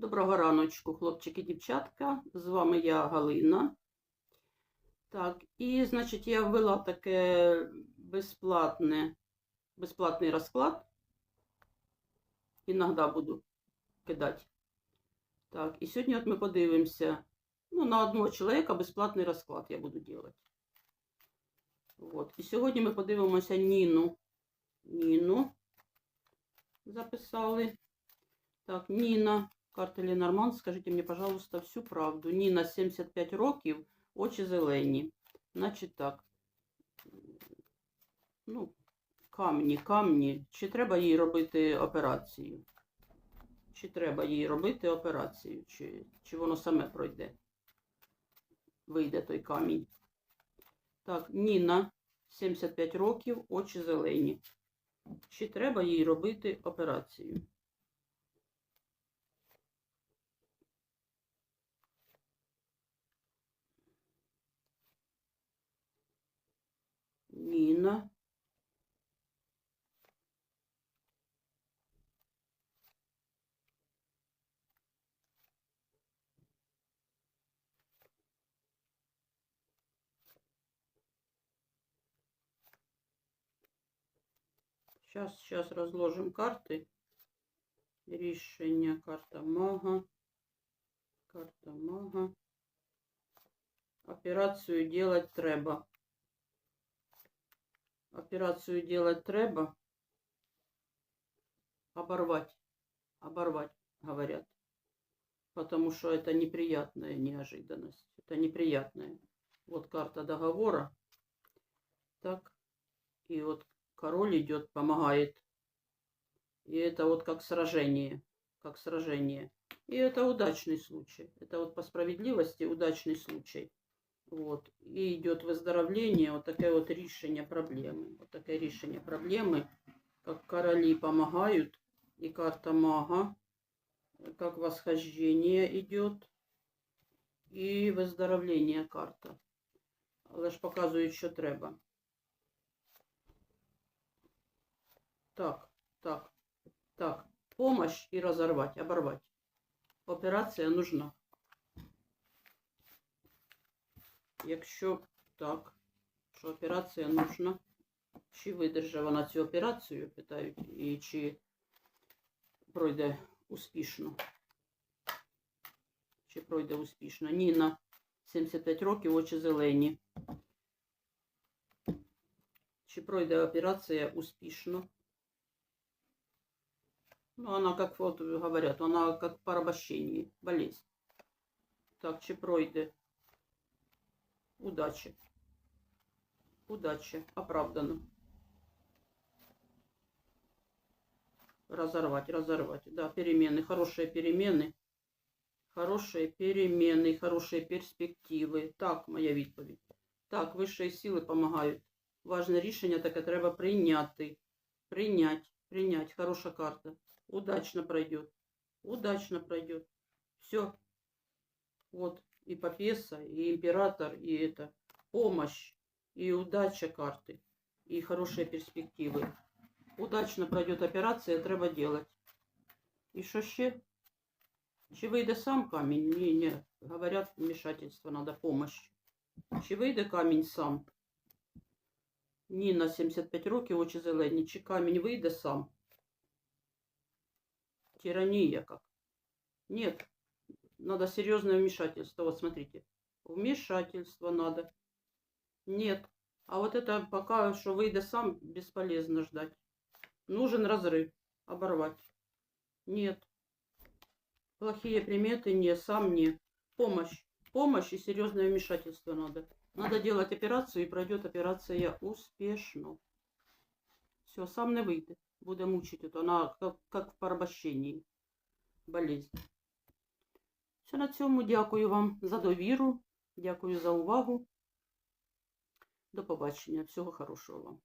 Доброго раночку, хлопчики, дівчатка. З вами я Галина. Так, і, значить, я ввела таке безплатне, безплатний розклад. Іногда буду кидати. Так, і сьогодні от ми подивимося. Ну, на одного чоловіка безплатний розклад я буду робити. От. І сьогодні ми подивимося Ніну. Ніну записали. Так, Ніна. Карта Ленорман, скажіть мені, пожалуйста, всю правду. Ніна 75 років, очі зелені. Значить так. Ну, камні, камні. Чи треба їй робити операцію? Чи треба їй робити операцію? Чи, чи воно саме пройде? Вийде той камінь. Так, Ніна 75 років, очі зелені. Чи треба їй робити операцію? Сейчас, сейчас разложим карти. Рішення карта мага. Карта мага. Операцію делать треба. Операцию делать треба. Оборвать. Оборвать, говорят. Потому что это неприятная неожиданность. Это неприятная. Вот карта договора. Так. И вот король идет, помогает. И это вот как сражение. Как сражение. И это удачный случай. Это вот по справедливости удачный случай. Вот. І йде виздоровлення, от таке от рішення проблеми. От таке рішення проблеми, як королі допомагають, і карта мага, як восхождение идет, і виздоровлення карта. Але ж показують, що треба. Так, так, так. Помощь і розорвать, оборвать. Операція нужна. Якщо так, що операція нужна, чи видержа вона цю операцію, питають, і чи пройде успішно. Чи пройде успішно. Ніна, 75 років, очі зелені. Чи пройде операція успішно? Ну, она, как вот говорят, она как порабощение, болезнь. Так, чи пройде? Удачи. Удачи. Оправдано. Разорвать, разорвать. Да, перемены. Хорошие перемены. Хорошие перемены, хорошие перспективи. Так, моя відповідь. Так, вищі сили допомагають. Важне рішення таке треба прийняти. Принять, принять. Хороша карта. Удачно пройдет. Удачно пройдет. Все. Вот и Папеса, и Император, и это помощь, и удача карты, и хорошие перспективы. Удачно пройдет операция, треба делать. І що ще? Чи вийде сам камінь? Ні, ні. Говорят, вмешательство надо, помощь. Чи вийде камінь сам? Ні, на 75 років очі зелені. Чи камінь вийде сам? Тиранія как? Нет, надо серьезное вмешательство. Вот смотрите. Вмешательство надо. Нет. А вот это пока что выйдет сам, бесполезно ждать. Нужен разрыв. Оборвать. Нет. Плохие приметы не, сам не. Помощь. Помощь и серьезное вмешательство надо. Надо делать операцию, и пройдет операция успешно. Все, сам не выйдет. Буде мучить это. Она как, как в порабощении. Болезнь. Все на цьому дякую вам за довіру, дякую за увагу. До побачення. Всього хорошого вам.